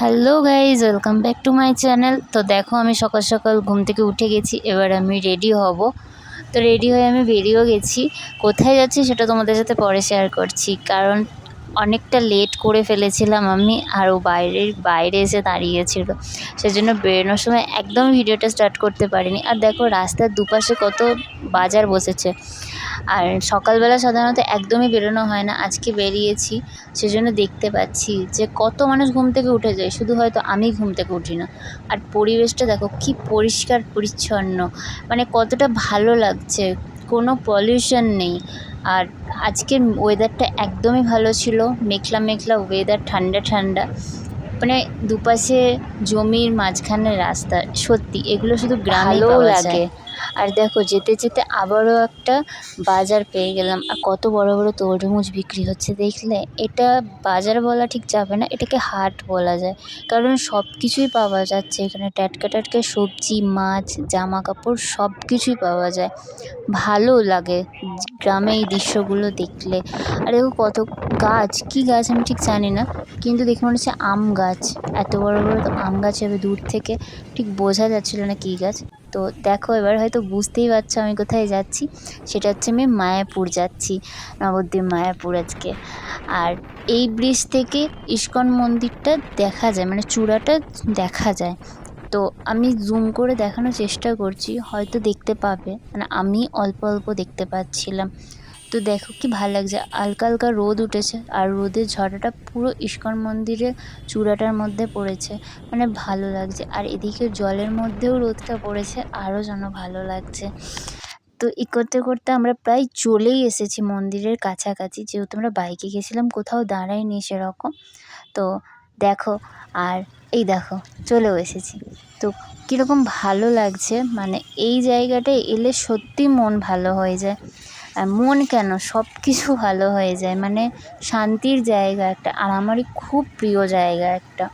Hello guys welcome back to my channel. তো দেখো, আমি সকাল সকাল ঘুম থেকে উঠে গেছি, এবার আমি রেডি হব। তো রেডি হয়ে আমি বেরিয়েও গেছি। কোথায় যাচ্ছি সেটা তোমাদের সাথে পরে শেয়ার করছি, কারণ অনেকটা লেট করে ফেলেছিলাম আমি, আর ও বাইরের, বাইরে এসে দাঁড়িয়েছিল। সেজন্য বেরোনোর সময় একদম ভিডিওটা স্টার্ট করতে পারিনি। আর দেখো রাস্তার দুপাশে কত বাজার বসেছে। আর সকালবেলা সাধারণত একদমই বেরোনো হয় না, আজকে বেরিয়েছি, সেজন্য দেখতে পাচ্ছি যে কত মানুষ ঘুম থেকে উঠে যায়। শুধু হয়তো আমি ঘুম থেকে উঠি না। আর পরিবেশটা দেখো কি পরিষ্কার পরিচ্ছন্ন মানে কতটা ভালো লাগছে। কোনো পলিউশন নেই। আর আজকের ওয়েদারটা একদমই ভালো ছিল। মেঘলা মেঘলা ওয়েদার ঠান্ডা ঠান্ডা। মানে দুপাশে জমির মাঝখানে রাস্তা। সত্যি এগুলো শুধু গ্রামেও লাগে। আর দেখো যেতে যেতে আবারও একটা বাজার পেয়ে গেলাম। আর কত বড় বড় তরমুজ বিক্রি হচ্ছে দেখলে? এটা বাজার বলা ঠিক যাবে না, এটাকে হাট বলা যায়। কারণ সব কিছুই পাওয়া যাচ্ছে এখানে। টাটকা টাটকা সবজি, মাছ জামা কাপড় সব কিছুই পাওয়া যায়। ভালো লাগে গ্রামে এই দৃশ্যগুলো দেখলে। আর দেখো কত গাছ, কি গাছ আমি ঠিক জানি না, কিন্তু দেখে মনে হচ্ছে আম গাছ। এত বড় বড় তো আম গাছ হবে দূর থেকে। ঠিক বোঝা যাচ্ছিল না কী গাছ। তো দেখো এবার হয়তো বুঝতেই পারছ আমি কোথায় যাচ্ছি। সেটা হচ্ছে আমি মায়াপুর যাচ্ছি, নবদ্বীপ মায়াপুর আজকে। আর এই ব্রিজ থেকে ইস্কন মন্দিরটা দেখা যায় মানে চূড়াটা দেখা যায়। তো আমি জুম করে দেখানোর চেষ্টা করছি, হয়তো দেখতে পাবে। মানে আমি অল্প অল্প দেখতে পাচ্ছিলাম। তো দেখো কি ভালো লাগছে। হালকা হালকা রোদ উঠেছে আর রোদের ঝরাটা পুরো ইস্কন মন্দিরের চূড়াটার মধ্যে পড়েছে। মানে ভালো লাগছে। আর এদিকে জলের মধ্যেও রোদটা পড়েছে, আরও যেন ভালো লাগছে। তো ই করতে করতে আমরা প্রায় চলেই এসেছি মন্দিরের কাছাকাছি। যেহেতু আমরা বাইকে গেছিলাম, কোথাও দাঁড়াইনি সেরকম। তো দেখো, আর এই দেখো, চলেও এসেছি। তো কীরকম ভালো লাগছে মানে এই জায়গাটায় এলে সত্যি মন ভালো হয়ে যায়। মন কেন? সব কিছু ভালো হয়ে যায়। মানে শান্তির জায়গা একটা, আর আমারই খুব প্রিয় জায়গা একটা।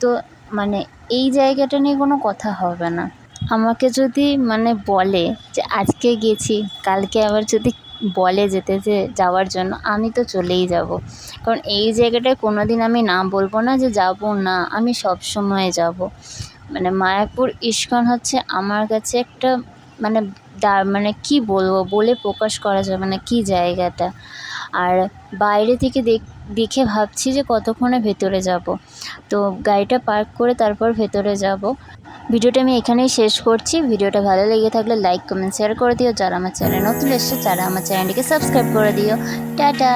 তো মানে এই জায়গাটা নিয়ে কোনো কথা হবে না। আমাকে যদি মানে বলে যে আজকে গেছি, কালকে আবার যদি বলে যেতে যে যাওয়ার জন্য, আমি তো চলেই যাব। কারণ এই জায়গাটায় কোনো দিন আমি না বলব না যে যাব না, আমি সব সময় যাব। মানে মায়াপুর ইস্কন হচ্ছে আমার কাছে একটা মানে দা মানে কী বলব, বলে প্রকাশ করা যায় মানে কী জায়গাটা। আর বাইরে থেকে দেখ ভাবছি যে কতক্ষণে ভেতরে যাব। তো গাড়িটা পার্ক করে তারপর ভেতরে যাব। ভিডিওটা আমি এখানেই শেষ করছি। ভিডিওটা ভালো লেগে থাকলে লাইক, কমেন্ট শেয়ার করে দিও। যারা আমার চ্যানেল নতুন এসছে, তারা আমার চ্যানেলটিকে সাবস্ক্রাইব করে দিও। টাটা!